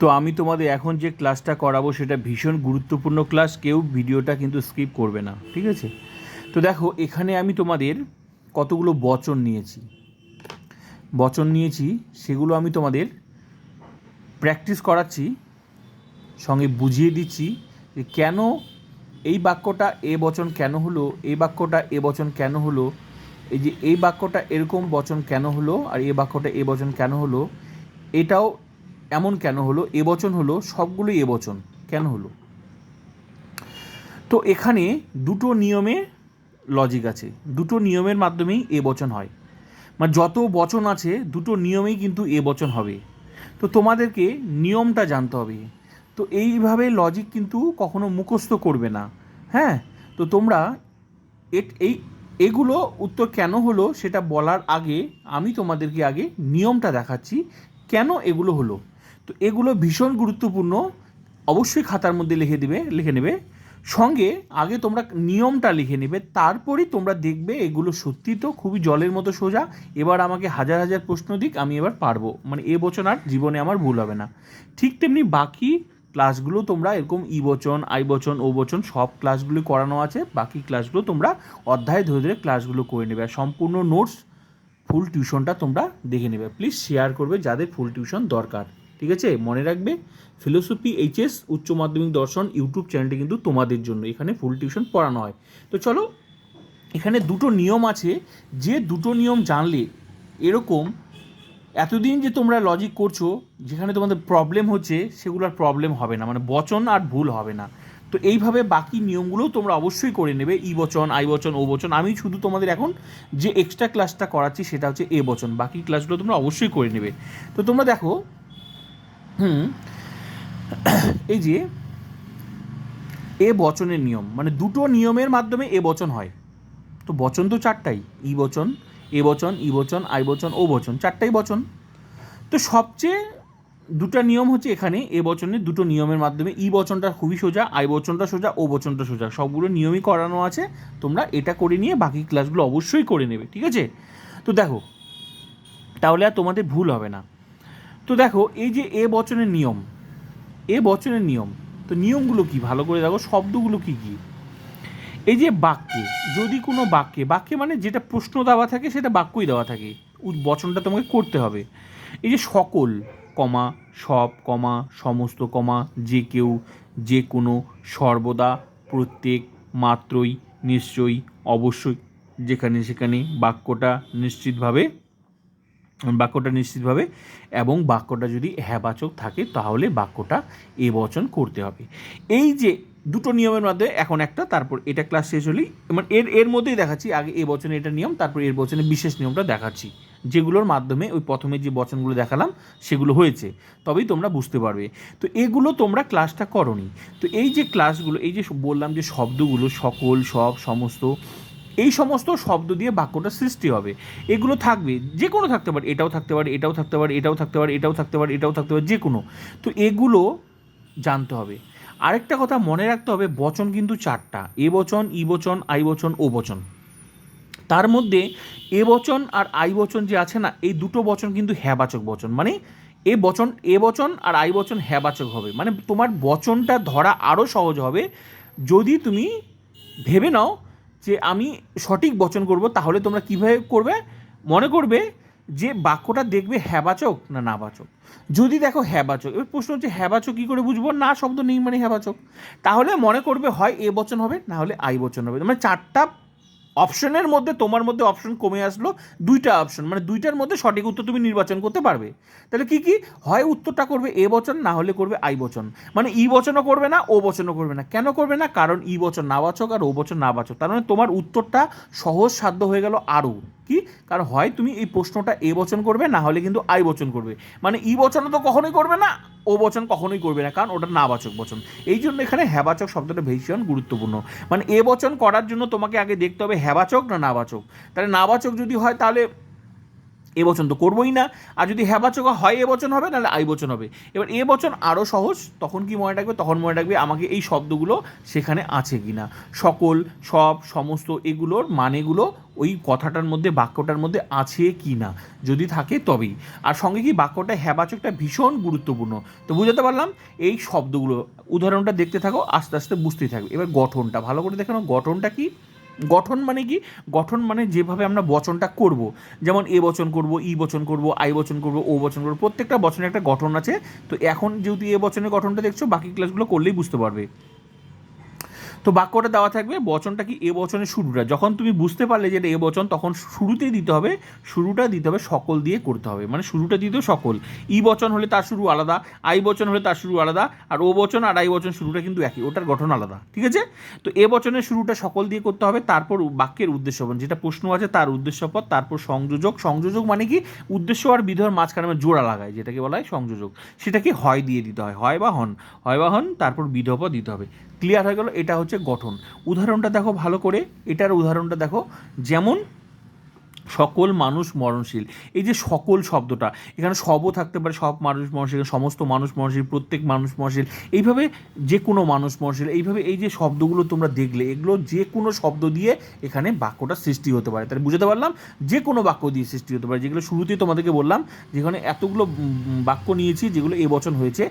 তো আমি তোমাদের এখন যে ক্লাসটা করাবো সেটা ভীষণ গুরুত্বপূর্ণ ক্লাস, কেউ ভিডিওটা কিন্তু স্কিপ করবে না, ঠিক আছে? তো দেখো, এখানে আমি তোমাদের কতগুলো বচন নিয়েছি। বচন নিয়েছি, সেগুলো আমি তোমাদের প্র্যাকটিস করাচ্ছি, সঙ্গে বুঝিয়ে দিচ্ছি যে কেন এই বাক্যটা এ বচন কেন হলো, এই বাক্যটা এ বচন কেন হলো, এই যে এই বাক্যটা এরকম বচন কেন হলো আর এই বাক্যটা এ বচন কেন হলো, এটাও এমন কেন হলো? এ বচন হলো, সবগুলোই এ বচন কেন হলো? তো এখানে দুটো নিয়মে লজিক আছে। দুটো নিয়মের মাধ্যমেই এ বচন হয়। মানে যত বচন আছে, দুটো নিয়মেই কিন্তু এ বচন হবে। তো তোমাদেরকে নিয়মটা জানতে হবে। তো এইভাবে লজিক কিন্তু কখনো মুখস্থ করবে না। হ্যাঁ? তো তোমরা এই, এগুলো উত্তর কেন হলো সেটা বলার আগে আমি তোমাদেরকে আগে নিয়মটা দেখাচ্ছি। কেন এগুলো হলো? তো এগুলো ভীষণ গুরুত্বপূর্ণ। অবশ্যই খাতার মধ্যে লিখে দিবে, লিখে নেবে। সঙ্গে আগে তোমরা নিয়মটা লিখে নেবে, তারপরেই তোমরা দেখবে এগুলো সত্যি তো খুবই জলের মতো সোজা। এবার আমাকে হাজার হাজার প্রশ্ন দিক, আমি এবার পারব। মানে এ বচন আর জীবনে আমার ভুল হবে না। ঠিক তেমনি বাকি ক্লাসগুলো তোমরা এরকম ই বচন, আই বচন, ও বচন, সব ক্লাসগুলো করানো আছে। বাকি ক্লাসগুলো তোমরা অধ্যায় ধরে ধরে ক্লাসগুলো করে নেবে। আর সম্পূর্ণ নোটস, ফুল টিউশনটা তোমরা দেখে নেবে। প্লিজ শেয়ার করবে যাদের ফুল টিউশন দরকার। ঠিক আছে? মনে রাখবে ফিলোসফি এইচএস উচ্চ মাধ্যমিক দর্শন ইউটিউব চ্যানেলটি কিন্তু তোমাদের জন্য। এখানে ফুল টিউশন পড়ানো হয়। তো চলো, এখানে দুটো নিয়ম আছে। যে দুটো নিয়ম জানলে এরকম এতদিন যে তোমরা লজিক করছ, যেখানে তোমাদের প্রবলেম হচ্ছে, সেগুলোর প্রবলেম হবে না। মানে বচন আর ভুল হবে না। তো এইভাবে বাকি নিয়মগুলোও তোমরা অবশ্যই করে নেবে। ই বচন, আই বচন, ও বচন। আমি শুধু তোমাদের এখন যে এক্সট্রা ক্লাসটা করাচ্ছি, সেটা হচ্ছে এ বচন। বাকি ক্লাসগুলো তোমরা অবশ্যই করে নেবে। তো তোমরা দেখো হুম। এই যে, এ বচনের নিয়ম মানে দুটো নিয়মের মাধ্যমে এ বচন হয়। তো বচন তো চারটাই, ই বচন, এ বচন, ই বচন, আই বচন, ও বচন, চারটাই বচন। তো সবচেয়ে দুটো নিয়ম হচ্ছে এখানে, এ বচনের দুটো নিয়মের মাধ্যমে ই বচনটা খুবই সোজা, আই বচনটা সোজা, ও বচনটা সোজা। সবগুলো নিয়মই করানো আছে, তোমরা এটা করে নিয়ে বাকি ক্লাসগুলো অবশ্যই করে নেবে, ঠিক আছে? তো দেখো, তাহলে আর তোমাদের ভুল হবে না। তো দেখো, এই যে এ বচনের নিয়ম, এ বচনের নিয়ম, তো নিয়মগুলো কি? ভালো করে দেখো, শব্দগুলো কি কি? এই যে বাক্যে, যদি কোনো বাক্যে বাক্যে মানে যেটা প্রশ্ন দেওয়া থাকে, সেটা বাক্যই দেওয়া থাকে। বচনটা তোমাকে করতে হবে। এই যে সকল, কমা, সব, কমা, সমস্ত, কমা, যে কেউ, যে কোনো, সর্বদা, প্রত্যেক, মাত্রই, নিশ্চয়ই, অবশ্যই, যেখানে সেখানে বাক্যটা নিশ্চিতভাবে বাক্যটা নিশ্চিতভাবে এবং বাক্যটা যদি হ্যাবাচক থাকে, তাহলে বাক্যটা এ বচন করতে হবে। এই যে দুটো নিয়মের মধ্যে এখন একটা, তারপর এটা ক্লাস শেষ হলেই মানে এর এর মধ্যেই দেখাচ্ছি, আগে এ বচনে এটা নিয়ম, তারপর এর বচনে বিশেষ নিয়মটা দেখাচ্ছি। যেগুলোর মাধ্যমে ওই প্রথমে যে বচনগুলো দেখালাম, সেগুলো হয়েছে। তবেই তোমরা বুঝতে পারবে। তো এগুলো তোমরা ক্লাসটা করনি। তো এই যে ক্লাসগুলো এই যে বললাম যে শব্দগুলো, সকল, সব, সমস্ত এই সমস্ত শব্দ দিয়ে বাক্যটা সৃষ্টি হবে। এগুলো থাকবে যে কোনো থাকতে পারে, এটাও থাকতে পারে, এটাও থাকতে পারে, এটাও থাকতে পারে, এটাও থাকতে পারে, এটাও থাকতে পারে যে কোনো তো এগুলো জানতে হবে। আরেকটা কথা মনে রাখতে হবে, বচন কিন্তু চারটা, এ বচন, ই বচন, আই বচন, ও বচন। তার মধ্যে এ বচন আর আই বচন যে আছে না, এই দুটো বচন কিন্তু হ্যাবাচক বচন। মানে এ বচন এ বচন আর আই বচন হ্যাবাচক হবে। মানে তোমার বচনটা ধরা আরও সহজ হবে, যদি তুমি ভেবে নাও যে আমি সঠিক বচন করব, তাহলে তোমরা কীভাবে করবে? মনে করবে যে বাক্যটা দেখবে হ্যাবাচক না নাবাচক। যদি দেখো হ্যাবাচক, এবার প্রশ্ন হচ্ছে হ্যাবাচক কী করে বুঝব? না শব্দ নেই মানে হ্যাবাচক। তাহলে মনে করবে হয় এ বচন হবে, না হলে আই বচন হবে। মানে চারটা অপশনের মধ্যে তোমার মধ্যে অপশন কমে আসলো, দুইটা অপশন মানে দুইটার মধ্যে সঠিক উত্তর তুমি নির্বাচন করতে পারবে। তাহলে কি কি? হয় উত্তরটা করবে এ বচন, না হলে করবে আই বচন। মানে ই বচনও করবে না, ও বচনও করবে না। কেন করবে না? কারণ ই বচন না নাবাচক আর ও বচন না নাবাচক তার মানে তোমার উত্তরটা সহজ সাধ্য হয়ে গেল আরও। কি? কারণ হয় তুমি এই প্রশ্নটা এ বচন করবে, না হলে কিন্তু আই বচন করবে। মানে ই বচন তো কখনোই করবে না, ও বচন কখনোই করবে না, কারণ ওটা নাবাচক বচন। এই জন্য এখানে হ্যাবাচক শব্দটা ভীষণ গুরুত্বপূর্ণ। মানে এ বচন করার জন্য তোমাকে আগে দেখতে হবে হ্যাবাচক না নাবাচক। তাহলে নাবাচক যদি হয় তাহলে এ বচন তো করবোই না। আর যদি হ্যাবাচক হয়, এ বচন হবে নাহলে আই বচন হবে। এবার এ বচন আরও সহজ, তখন কি মনে রাখবে? তখন মনে রাখবে আমাকে এই শব্দগুলো সেখানে আছে কি না সকল, সব, সমস্ত এগুলোর মানেগুলো ওই কথাটার মধ্যে, বাক্যটার মধ্যে আছে কি না যদি থাকে তবেই। আর সঙ্গে কি বাক্যটা হ্যাবাচকটা ভীষণ গুরুত্বপূর্ণ। তো বুঝাতে পারলাম, এই শব্দগুলো, উদাহরণটা দেখতে থাকো, আস্তে আস্তে বুঝতেই থাকবে। এবার গঠনটা, ভালো করে দেখানো গঠনটা কি? গঠন মানে কি? গঠন মানে যেভাবে আমরা বচনটা করব। যেমন এ বচন করব, ই বচন করব, আই বচন করব, ও বচন করব, প্রত্যেকটা বচনে একটা গঠন আছে। তো এখন যেহেতু এ বচনের গঠনটা দেখছ, বাকি ক্লাসগুলো করলেই বুঝতে পারবে। তো বাক্যটা দেওয়া থাকবে, বচনটা কি এ বচনের শুরুটা? যখন তুমি বুঝতে পারলে যে এটা এ বচন, তখন শুরুতেই দিতে হবে, শুরুটা দিতে হবে সকল দিয়ে করতে হবে। মানে শুরুটা দিতে সকল। ই বচন হলে তার শুরু আলাদা, আই বচন হলে তার শুরু আলাদা, আর ও বচন আর আই বচন শুরুটা কিন্তু একই, ওটার গঠন আলাদা। ঠিক আছে? তো এ বচনের শুরুটা সকল দিয়ে করতে হবে, তারপর বাক্যের উদ্দেশ্য পদ যেটা প্রশ্ন আছে তার উদ্দেশ্য পদ তারপর সংযোজক। সংযোজক মানে কি? উদ্দেশ্য আর বিধর মাঝখানে জোড়া লাগায় যেটাকে বলা হয় সংযোজক। সেটাকে হয় দিয়ে দিতে হয় হয় বা হন। হয় বা হন, তারপর বিধপদ দিতে হবে। ক্লিয়ার হয়ে গেল এটা হচ্ছে গঠন। উদাহরণটা দেখো ভালো করে এটার উদাহরণটা দেখো। যেমন সকল মানুষ মরণশীল। এই যে সকল শব্দটা, এখানে সবও থাকতে পারে, সব মানুষ মরণশীল সমস্ত মানুষ মরণশীল, প্রত্যেক মানুষ মরণশীল। এইভাবে যে কোনো মানুষ মরণশীল, এইভাবে এই যে শব্দগুলো তোমরা দেখলে, এগুলো যে কোনো শব্দ দিয়ে এখানে বাক্যটা সৃষ্টি হতে পারে। তাহলে বুঝতে পারলাম? যে কোনো বাক্য দিয়ে সৃষ্টি হতে পারে, যেগুলো শুরুতেই তোমাদেরকে বললাম, যেখানে এতগুলো বাক্য নিয়েছি, যেগুলো এবছর হয়েছে,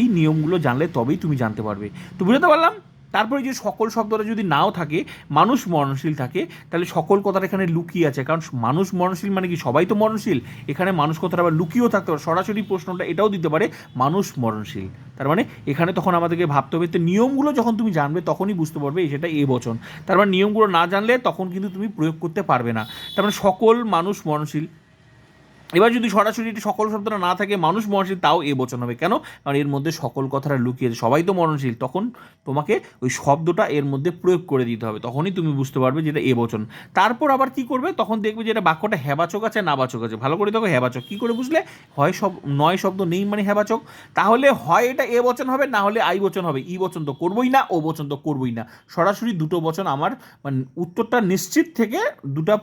এই নিয়মগুলো জানলে তবেই তুমি জানতে পারবে। তো বুঝতে পারলাম? তারপরে যে সকল শব্দটা যদি নাও থাকে, মানুষ মরণশীল থাকে, তাহলে সকল কথাটা এখানে লুকিয়ে আছে। কারণ মানুষ মরণশীল মানে কি? সবাই তো মরণশীল। এখানে মানুষ কথাটা আবার লুকিয়েও থাকতে পারে। সরাসরি প্রশ্নটা এটাও দিতে পারে, মানুষ মরণশীল। তার মানে এখানে তখন আমাদেরকে ভাবতে হবে তো নিয়মগুলো যখন তুমি জানবে, তখনই বুঝতে পারবে সেটা এ বচন। তার মানে নিয়মগুলো না জানলে তখন কিন্তু তুমি প্রয়োগ করতে পারবে না। তার মানে সকল মানুষ মরণশীল। এবার যদি সরাসরি এটি সকল শব্দটা না থাকে, মানুষ মরণশীল, তাও এ বচন হবে। কেন? কারণ এর মধ্যে সকল কথাটা লুকিয়ে সবাই তো মরণশীল, তখন তোমাকে ওই শব্দটা এর মধ্যে প্রয়োগ করে দিতে হবে। তখনই তুমি বুঝতে পারবে যেটা এ বচন। তারপর আবার কি করবে? তখন দেখবে যে এটা বাক্যটা হেবাচক আছে, নাবাচক আছে। ভালো করে দেখো হেবাচক কী করে বুঝলে? হয় সব, নয় শব্দ নেই মানে হেবাচক তাহলে হয় এটা এ বচন হবে, না হলে আই বচন হবে। ই বচন তো করবোই না, ও বচন তো করবোই না। সরাসরি দুটো বচন আমার মানে উত্তরটা নিশ্চিত থেকে দুটা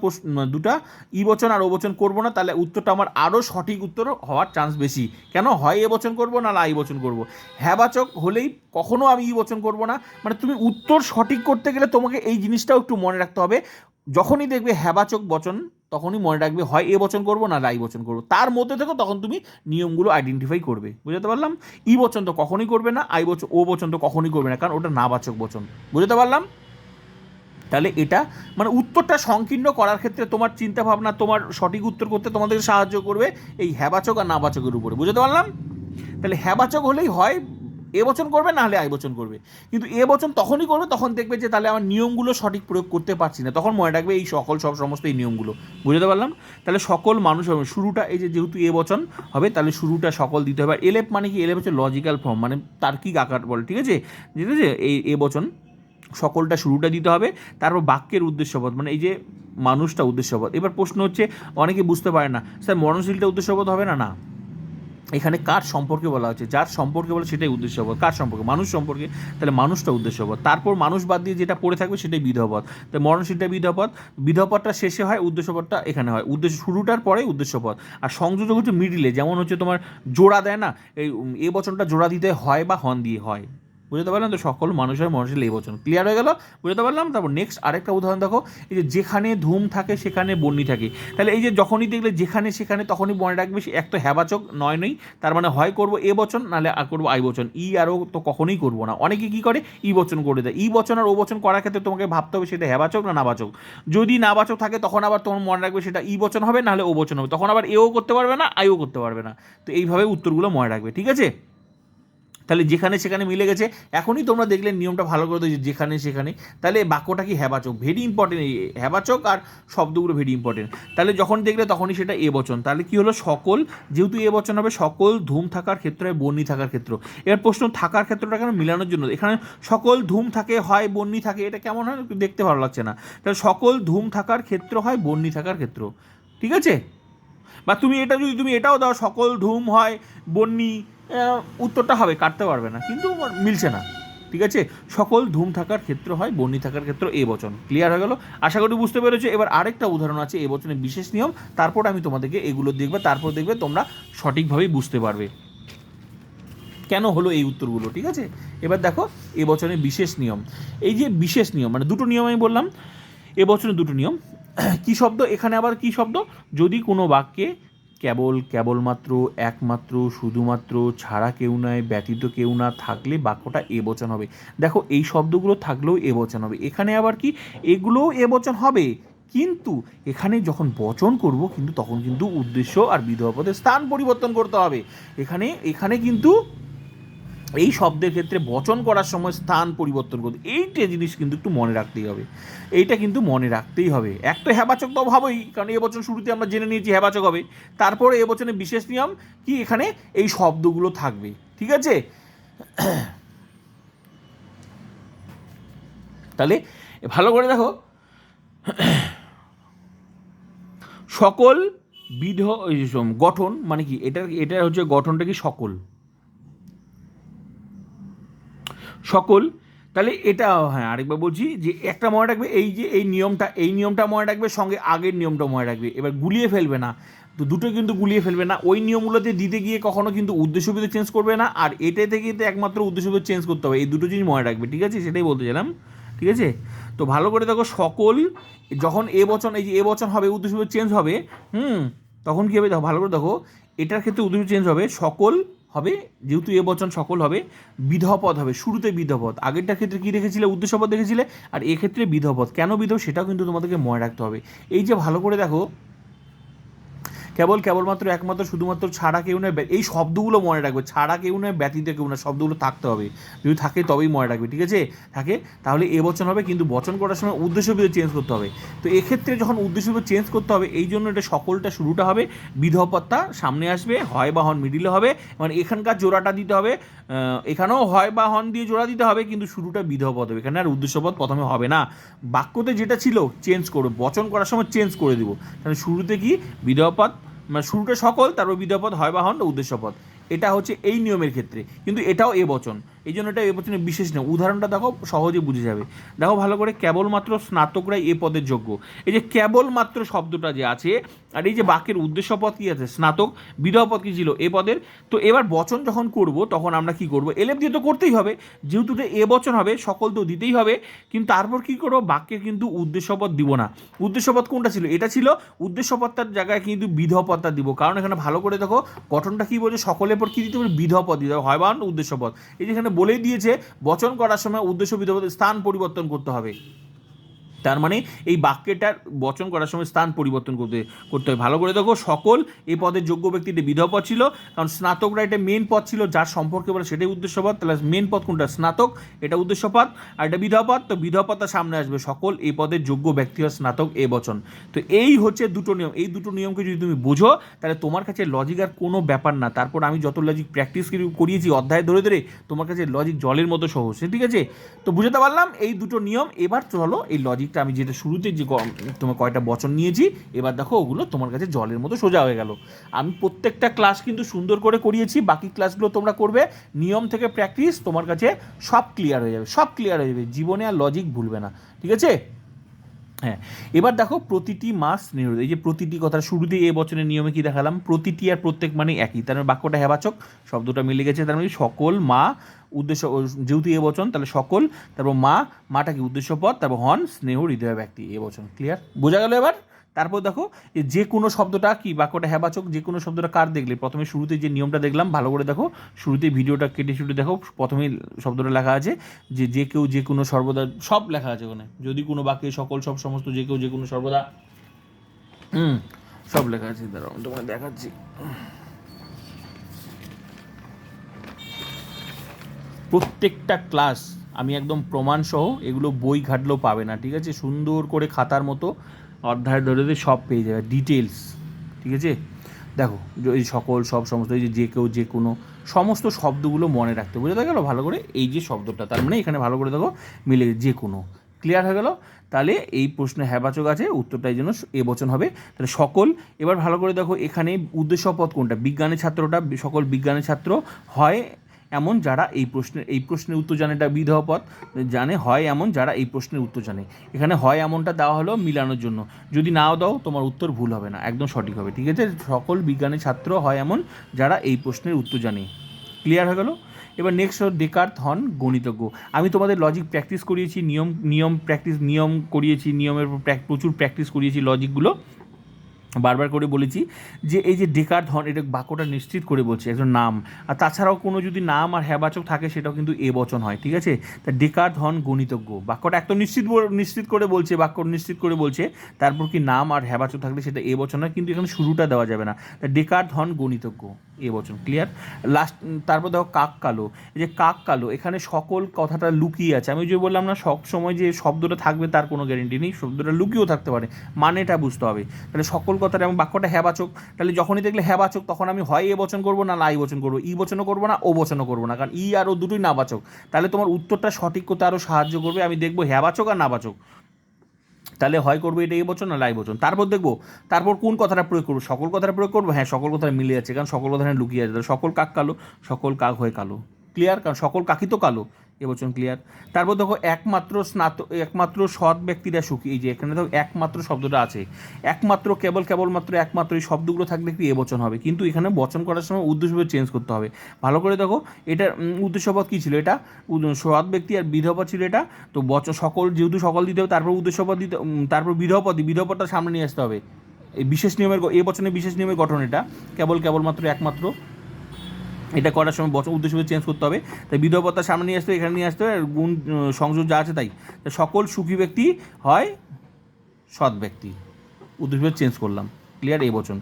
দুটা ই বচন আর ও বচন করব না, তাহলে উত্তরটা আমার আরও সঠিক উত্তর হওয়ার চান্স বেশি। কেন? হয় এ বচন করব না আই বচন করব? হ্যাবাচক হলেই কখনো আমি ই বচন করব না। মানে তুমি উত্তর সঠিক করতে গেলে তোমাকে এই জিনিসটাও একটু মনে রাখতে হবে। যখনই দেখবে হ্যাবাচক বচন, তখনই মনে রাখবে, হয় এ বচন করব না আই বচন করব। তার মধ্যে থেকে তখন তুমি নিয়মগুলো আইডেন্টিফাই করবে। বুঝতে পারলাম? ই বচন তো কখনই করবে না, আই বচন ও বচন তো কখনই করবে না, কারণ ওটা নাবাচক বচন। বুঝতে পারলাম? তাহলে এটা মানে উত্তরটা সংকীর্ণ করার ক্ষেত্রে তোমার চিন্তা ভাবনা তোমার সঠিক উত্তর করতে তোমাদের সাহায্য করবে এই হ্যাবাচক আর নাবাচকের উপরে। বুঝতে পারলাম? তাহলে হ্যাবাচক হলেই হয়, এ বচন করবে না হলে আই বচন করবে। কিন্তু এ বচন তখনই করবে তখন দেখবে যে তাহলে আমার নিয়মগুলো সঠিক প্রয়োগ করতে পারছি না। তখন মনে রাখবে এই সকল, সব সমস্ত এই নিয়মগুলো। বুঝতে পারলাম? তাহলে সকল মানুষ হবে, শুরুটা এই যে যেহেতু এ বচন হবে, তাহলে শুরুটা সকল দিতে হবে। আর এলেপ মানে কি? এলেপ হচ্ছে লজিক্যাল ফর্ম মানে তার্কিক আকার বলে, ঠিক আছে? ঠিক আছে এই এ বচন সকলটা শুরুটা দিতে হবে, তারপর বাক্যের উদ্দেশ্যবোধ মানে এই যে মানুষটা উদ্দেশ্যবোধ। এবার প্রশ্ন হচ্ছে, অনেকে বুঝতে পারে না, স্যার, মরণশীলটা উদ্দেশ্যবোধ হবে না? না। এখানে কার সম্পর্কে বলা হচ্ছে? যার সম্পর্কে বলে সেটাই উদ্দেশ্যবোধ। কার সম্পর্কে? মানুষ সম্পর্কে। তাহলে মানুষটা উদ্দেশ্যবোধ। তারপর মানুষ বাদ দিয়ে যেটা পড়ে থাকবে সেটাই বিধপদ তাই মরণশীলটা বিধপদ বিধপদটা শেষে হয় উদ্দেশ্যপদটা এখানে হয়। উদ্দেশ্য, শুরুটার পরে উদ্দেশ্যপদ আর সংযোজক হচ্ছে মিডিলে। যেমন হচ্ছে তোমার জোড়া দেয় না, এই এ বচনটা জোড়া দিতে হয় বা হন দিয়ে হয়। বুঝতে পারলাম? তো সকল মানুষের মানুষের এই বচন ক্লিয়ার হয়ে গেল? বুঝতে পারলাম? তারপর নেক্সট আরেকটা উদাহরণ দেখো। এই যে যেখানে ধুম থাকে, সেখানে বন্যি থাকে। তাহলে এই যে যখনই দেখলে যেখানে, সেখানে, তখনই মনে রাখবে সে একটা হ্যাবাচক নয় নেই। তার মানে হয় করব এ বচন, নাহলে আর করব আই বচন। ই আরও তো কখনোই করব না। অনেকে কী করে? ই বচন করে দেয়। ই বচন আর ও বচন করার ক্ষেত্রে তোমাকে ভাবতে হবে সেটা হ্যাবাচক না নাবাচক। যদি নাবাচক থাকে, তখন আবার তোমার মনে রাখবে সেটা ই বচন হবে, নাহলে ও বচন হবে। তখন আবার এও করতে পারবে না, আইও করতে পারবে না। তো এইভাবে উত্তরগুলো মনে রাখবে। ঠিক আছে? তাহলে যেখানে সেখানে মিলে গেছে। এখনই তোমরা দেখলে নিয়মটা ভালো করে দিয়েছে যেখানে সেখানে। তাহলে বাক্যটা কি হ্যাবাচক ভেরি ইম্পর্টেন্ট হ্যাবাচক আর শব্দগুলো ভেরি ইম্পর্টেন্ট তাহলে যখন দেখলে তখনই সেটা এ বচন। তাহলে কি হলো? সকল, যেহেতু এ বচন হবে, সকল ধুম থাকার ক্ষেত্র বন্যি থাকার ক্ষেত্র। এবার প্রশ্ন, থাকার ক্ষেত্রটা কেন মিলানোর জন্য? এখানে সকল ধুম থাকে, হয় বন্যি থাকে, এটা কেমন হয়? দেখতে ভালো লাগছে না। তাহলে সকল ধুম থাকার ক্ষেত্র হয়, বন্যি থাকার ক্ষেত্র। ঠিক আছে? বা তুমি এটা যদি তুমি এটাও দাও, সকল ধুম হয়, বন্যি উত্তরটা হবে, কাটতে পারবে না, কিন্তু মিলছে না, ঠিক আছে? সকল ধুম থাকার ক্ষেত্র হয় বর্ণি থাকার ক্ষেত্র এ বচন ক্লিয়ার হয়ে গেল? আশা করি বুঝতে পেরেছ, এবার আরেকটা উদাহরণ আছে, এ বচনের বিশেষ নিয়ম, তারপর আমি তোমাদেরকে এগুলো দেখবে, তারপর দেখবে তোমরা সঠিকভাবেই বুঝতে পারবে। কেন হলো এই উত্তরগুলো, ঠিক আছে? এবার দেখো, এ বচনের বিশেষ নিয়ম, এই যে বিশেষ নিয়ম মানে দুটো নিয়ম আমি বললাম, এ বচনের দুটো নিয়ম, কি শব্দ, এখানে আবার কি শব্দ? যদি কোনো বাক্যে কেবল, কেবলমাত্র, একমাত্র, শুধুমাত্র, ছাড়া কেউ নয় ব্যতীত কেউ না থাকলে বাক্যটা এবচন বচন হবে। দেখো, এই শব্দগুলো থাকলেও এবচন বচন হবে। এখানে আবার কি? এগুলোও এবচন বচন হবে। কিন্তু এখানে যখন বচন করব, কিন্তু তখন কিন্তু উদ্দেশ্য আর পদের স্থান পরিবর্তন করতে হবে। এখানে এখানে কিন্তু এই শব্দের ক্ষেত্রে বচন করার সময় স্থান পরিবর্তন করতে এইটা জিনিস কিন্তু একটু মনে রাখতেই হবে। এইটা কিন্তু মনে রাখতেই হবে। এক তো হেবাচক তো হবেই কারণ এ এবছর শুরুতে আমরা জেনে নিয়েছি হেবাচক হবে। তারপরে এ এবছরে বিশেষ নিয়ম কি? এখানে এই শব্দগুলো থাকবে। ঠিক আছে? তাহলে ভালো করে দেখো। সকল বিধ গঠন মানে কি? এটার এটা হচ্ছে গঠনটা কি? সকল। সকল, তাহলে এটা হ্যাঁ আরেকবার বলছি যে একটা মনে রাখবে, এই যে এই নিয়মটা এই নিয়মটা মনে রাখবে, সঙ্গে আগের নিয়মটা মনে রাখবে। এবার গুলিয়ে ফেলবে না। তো দুটো কিন্তু গুলিয়ে ফেলবে না। ওই নিয়মগুলোতে দিতে গিয়ে কখনো কিন্তু উদ্দেশ্যবিধ চেঞ্জ করবে না। আর এটাতে থেকে তো একমাত্র উদ্দেশ্যবিধ চেঞ্জ করতে হবে। এই দুটো জিনিস মনে রাখবে, ঠিক আছে? সেটাই বলতে চাইলাম, ঠিক আছে? তো ভালো করে দেখো, সকল, যখন এ বচন, এই যে এ বচন হবে উদ্দেশ্যবিধ চেঞ্জ হবে, হুম, তখন কী হবে? দেখো, ভালো করে দেখো, এটার ক্ষেত্রে উদ্দেশ্য চেঞ্জ হবে। সকল হবে, যেহেতু এ বচন সকল হবে বিধপদ হবে, শুরুতে বিধপদ আগেরটার ক্ষেত্রে কী রেখেছিলে উদ্দেশ্যপদ দেখেছিলে? আর এক্ষেত্রে বিধপদ কেন বিধ? সেটাও কিন্তু তোমাদেরকে মনে রাখতে হবে। এই যে ভালো করে দেখো কেবল কেবলমাত্র একমাত্র শুধুমাত্র ছাড়া কেউ নয়, এই শব্দগুলো মনে রাখবে। ছাড়া কেউ নয়, ব্যতীত কেউ নয়, শব্দগুলো থাকতে হবে। যদি থাকে তবেই মনে রাখবে, ঠিক আছে? থাকে? তাহলে এ বচন হবে, কিন্তু বচন করার সময় উদ্দেশ্য বিধ চেঞ্জ করতে হবে। তো এক্ষেত্রে যখন উদ্দেশ্য বিধ চেঞ্জ করতে হবে, এই জন্য এটা সকলটা শুরুটা হবে বিধপত্তা সামনে আসবে, হয় বা হন মিডিলে হবে মানে এখানকার জোড়াটা দিতে হবে এখানেও হয় বা হন দিয়ে জোড়া দিতে হবে, কিন্তু শুরুটা বিধপদ হবে। এখানে আর উদ্দেশ্যপদ প্রথমে হবে না। বাক্যতে যেটা ছিল চেঞ্জ করবে বচন করার সময় চেঞ্জ করে দেবো। কারণ শুরুতে কি? বিধপদ মানে শুরুটা সকল, তারপর বিধপদ হয় বা হন উদ্দেশ্যপদ এটা হচ্ছে এই নিয়মের ক্ষেত্রে। কিন্তু এটাও এ বচন। এই জন্য এটা এ বচনের বিশেষ নিয়ম উদাহরণটা দেখো সহজে বুঝে যাবে। দেখো ভালো করে, কেবলমাত্র স্নাতকরাই এ পদের যোগ্য। এই যে কেবলমাত্র শব্দটা যে আছে, আর এই যে বাক্যের উদ্দেশ্য পদ কী আছে? স্নাতক, বিধবা পদ কী ছিল এ পদের? তো এবার বচন যখন করব, তখন আমরা কি করব? এলেপ দিয়ে তো করতেই হবে। যেহেতু এ বচন হবে, সকল তো দিতেই হবে। কিন্তু তারপর কি করব? বাক্যে কিন্তু উদ্দেশ্যপদ দিব না। উদ্দেশ্যপদ কোনটা ছিল? এটা ছিল উদ্দেশ্যপদটার জায়গায় কিন্তু বিধপদটা দিব। কারণ এখানে ভালো করে দেখো, গঠনটা কী বলছে সকলের পর কী দিতে হবে? বিধপদ দিতে হবে। হয় বা উদ্দেশ্যপদ এই যেখানে বলেই দিয়েছে বচন করার সময় উদ্দেশ্য বিধপদের স্থান পরিবর্তন করতে হবে। তার মানে এই বাক্যটার বচন করার সময় স্থান পরিবর্তন করতে করতে হয়। ভালো করে দেখো, সকল এই পদের যোগ্য ব্যক্তিটি বিধবা পদ ছিল, কারণ স্নাতকরা এটা মেন পদ ছিল, যার সম্পর্কে বলে সেটাই উদ্দেশ্যপদ তাহলে মেন পদ কোনটা? স্নাতক, এটা উদ্দেশ্যপদ আর এটা বিধবা পদ, তো বিধবা পদ তার সামনে আসবে। সকল এই পদের যোগ্য ব্যক্তি হয় স্নাতক এ বচন। তো এই হচ্ছে দুটো নিয়ম। এই দুটো নিয়মকে যদি তুমি বুঝো, তাহলে তোমার কাছে লজিক আর কোনো ব্যাপার না। তারপর আমি যত লজিক প্র্যাকটিস করিয়েছি অধ্যায় ধরে ধরে, তোমার কাছে লজিক জলের মতো সহজ। ঠিক আছে? তো বুঝতে পারলাম এই দুটো নিয়ম। এবার চলো এই লজিকটা আমি যেটা শুরুতে যে তোমার কয়টা বচন নিয়েছি, এবার দেখো ওগুলো তোমার কাছে জলের মতো সোজা হয়ে গেল। আমি প্রত্যেকটা ক্লাস কিন্তু সুন্দর করে করিয়েছি, বাকি ক্লাসগুলো তোমরা করবে, নিয়ম থেকে প্র্যাকটিস তোমার কাছে সব ক্লিয়ার হয়ে যাবে, সব ক্লিয়ার হয়ে যাবে, জীবনে আর লজিক ভুলবে না, ঠিক আছে? হ্যাঁ এবার দেখো প্রতিটি মাস স্নেহ এই যে প্রতিটি কথা, শুরুতেই এ বছরের নিয়মে কি দেখালাম? প্রতিটি আর প্রত্যেক মানে একই, তার মানে বাক্যটা হেবাচক শব্দটা মিলে গেছে, তার মানে সকল, মা, উদ্দেশ্য যেহেতু এ বচন, তাহলে সকল, তারপর মা, মাটা কি উদ্দেশ্য পদ তারপর হন, স্নেহ হৃদয় ব্যক্তি এ বচন ক্লিয়ার বোঝা গেল এবার? তারপর দেখো যে কোনো শব্দটা কি বাক্যটা হ্যাবাচক যে কোনো শব্দটা কার দেখলে? প্রথমে শুরুতে যে নিয়মটা দেখলাম, ভালো করে দেখো শুরুতে ভিডিওটা কেটে শুটে দেখো প্রথমে শব্দটা লেখা আছে, যে যে কেউ যে কোনো সর্বদা, সব লেখা আছে ওখানে। যদি কোনো বাক্যে সকল, সব সমস্ত, যে কেউ যে কোনো সর্বদা, হুম, সব লেখা আছে। দাঁড়াও, আমি তোমাকে দেখাচ্ছি। প্রত্যেকটা ক্লাস আমি একদম প্রমাণ সহ এগুলো বই ঘাটলেও পাবে না, ঠিক আছে? সুন্দর করে খাতার মতো অধ্যায় ধরে ধরে সব পেয়ে যাবে ডিটেলস ঠিক আছে? দেখো, এই সকল, সব সমস্ত, এই যে কেউ, যে কোনো, সমস্ত শব্দগুলো মনে রাখতে বুঝতে গেলো? ভালো করে এই যে শব্দটা, তার মানে এখানে ভালো করে দেখো, মিলে যে কোনো। ক্লিয়ার হয়ে গেল? তাহলে এই প্রশ্নে হ্যাবাচক আছে, উত্তরটা এই জন্য এ বচন হবে। তাহলে সকল, এবার ভালো করে দেখো, এখানে উদ্দেশ্য পদ কোনটা? বিজ্ঞানের ছাত্রটা, সকল বিজ্ঞানের ছাত্র হয় এমন যারা এই প্রশ্নের এই প্রশ্নের উত্তর জানে, এটা পদ, জানে, হয় এমন যারা এই প্রশ্নের উত্তর জানে। এখানে হয় এমনটা দেওয়া হলো মিলানোর জন্য। যদি নাও দাও, তোমার উত্তর ভুল হবে না, একদম সঠিক হবে। ঠিক আছে? সকল বিজ্ঞানের ছাত্র হয় এমন যারা এই প্রশ্নের উত্তর জানে। ক্লিয়ার হয়ে গেল? এবার নেক্সট হল ডেকার্থ হন গণিতজ্ঞ। আমি তোমাদের লজিক প্র্যাকটিস করিয়েছি, নিয়ম নিয়ম প্র্যাকটিস নিয়ম করিয়েছি, নিয়মের প্রচুর প্র্যাকটিস করিয়েছি লজিকগুলো বারবার করে বলেছি যে এই যে ডেকার ধন, এটা বাক্যটা নিশ্চিত করে বলছে, একজন নাম। আর তাছাড়াও কোনো যদি নাম আর হ্যাবাচক থাকে, সেটাও কিন্তু এ বচন হয়, ঠিক আছে? তা ডেকার ধন গণিতজ্ঞ, বাক্যটা একদম নিশ্চিত নিশ্চিত করে বলছে, বাক্য নিশ্চিত করে বলছে, তারপর কি নাম আর হ্যাবাচক থাকলে সেটা এ বচন হয়, কিন্তু এখানে শুরুটা দেওয়া যাবে না। তা ডেকার ধন গণিতজ্ঞ এ বচন ক্লিয়ার লাস্ট তারপর দেখো কাক কালো, এই যে কাক কালো, এখানে সকল কথাটা লুকিয়ে আছে। আমি যে বললাম না, সব সময় যে শব্দটা থাকবে তার কোনো গ্যারেন্টি নেই, শব্দটা লুকিয়েও থাকতে পারে, মানেটা বুঝতে হবে। তাহলে সকল কথাটা এবং বাক্যটা হ্যাবাচক তাহলে যখনই দেখলে হ্যাবাচক তখন আমি হয় এ বচন করব না লাই বচন করব। ই বচনও করব না, ও বচনও করব না। কারণ ই আর ও দুটোই নাবাচক তাহলে তোমার উত্তরটা সঠিক করতে আরও সাহায্য করবে। আমি দেখব হ্যাবাচক আর নাবাচক তাহলে হয় করব এটা এই বছর না লাই বচন। তারপর দেখব, তারপর কোন কথাটা প্রয়োগ করব? সকল কথাটা প্রয়োগ করব? হ্যাঁ সকল কথাটা মিলে যাচ্ছে। কারণ সকল কথাটা লুকিয়ে তাহলে সকল কাক কালো, সকল কাক হয়ে কালো। ক্লিয়ার কারণ সকল কাকই তো কালো। এবছর ক্লিয়ার তারপর দেখো একমাত্র স্নাত একমাত্র সৎ ব্যক্তিরা সুখী। এই যে এখানে দেখো একমাত্র শব্দটা আছে। একমাত্র কেবল, কেবলমাত্র একমাত্র এই শব্দগুলো থাকলে কি এবচন হবে? কিন্তু এখানে বচন করার সময় উদ্দেশ্যপদ চেঞ্জ করতে হবে। ভালো করে দেখো এটার উদ্দেশ্যপদ কী ছিল এটা? সৎ ব্যক্তি আর বিধবা ছিল এটা। তো বচন সকল, যেহেতু সকল দিতে হবে, তারপর উদ্দেশ্যপদ দিতে তারপর বিধপদ বিধপদটা সামনে নিয়ে আসতে হবে। এই বিশেষ নিয়মের এ বচনে বিশেষ নিয়মের গঠন এটা। কেবল, কেবলমাত্র একমাত্র এটা করার সময় বছর উদ্দেশ্য চেঞ্জ করতে হবে। তাই বিধবতা সামনে নিয়ে আসতে হবে, এখানে নিয়ে আসতে হবে গুণ সংযোগ যা আছে তাই। সকল সুখী ব্যক্তি হয় সৎ ব্যক্তি। উদ্দেশ্য চেঞ্জ করলাম। ক্লিয়ার এই বচন।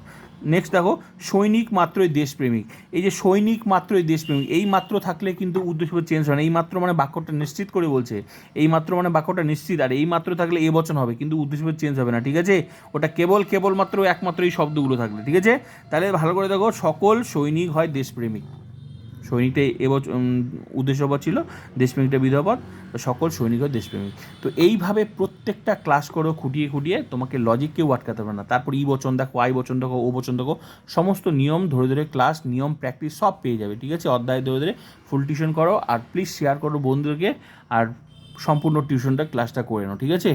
নেক্সট দেখো, সৈনিক মাত্রই দেশপ্রেমিক। এই যে সৈনিক মাত্রই দেশপ্রেমিক, এই মাত্র থাকলে কিন্তু উদ্দেশ্য চেঞ্জ হয় না এই মাত্র মানে বাক্যটা নিশ্চিত করে বলছে, এই মাত্র মানে বাক্যটা নিশ্চিত, আর এই মাত্র থাকলে এ বচন হবে, কিন্তু উদ্দেশ্য চেঞ্জ হবে না, ঠিক আছে? ওটা কেবল, কেবলমাত্র একমাত্র এই শব্দগুলো থাকলে, ঠিক আছে? তাহলে ভালো করে দেখো, সকল সৈনিক হয় দেশপ্রেমিক। সৈনিকটা এবছর উদ্দেশ্যপদ ছিল দেশপ্রেমিকটা বিধবদ তো সকল সৈনিক দেশপ্রেমিক। তো এইভাবে প্রত্যেকটা ক্লাস করো, খুঁটিয়ে খুঁটিয়ে তোমাকে লজিক কেউ আটকাতে পারবে না। তারপর ই বচন দেখো, আই বচন দেখো, ও বচন দেখো, সমস্ত নিয়ম ধরে ধরে ক্লাস নিয়ম প্র্যাকটিস সব পেয়ে যাবে, ঠিক আছে? অধ্যায় ধরে ধরে ফুল টিউশন করো, আর প্লিজ শেয়ার করো বন্ধুদেরকে, আর সম্পূর্ণ টিউশনটা ক্লাসটা করে নাও, ঠিক আছে?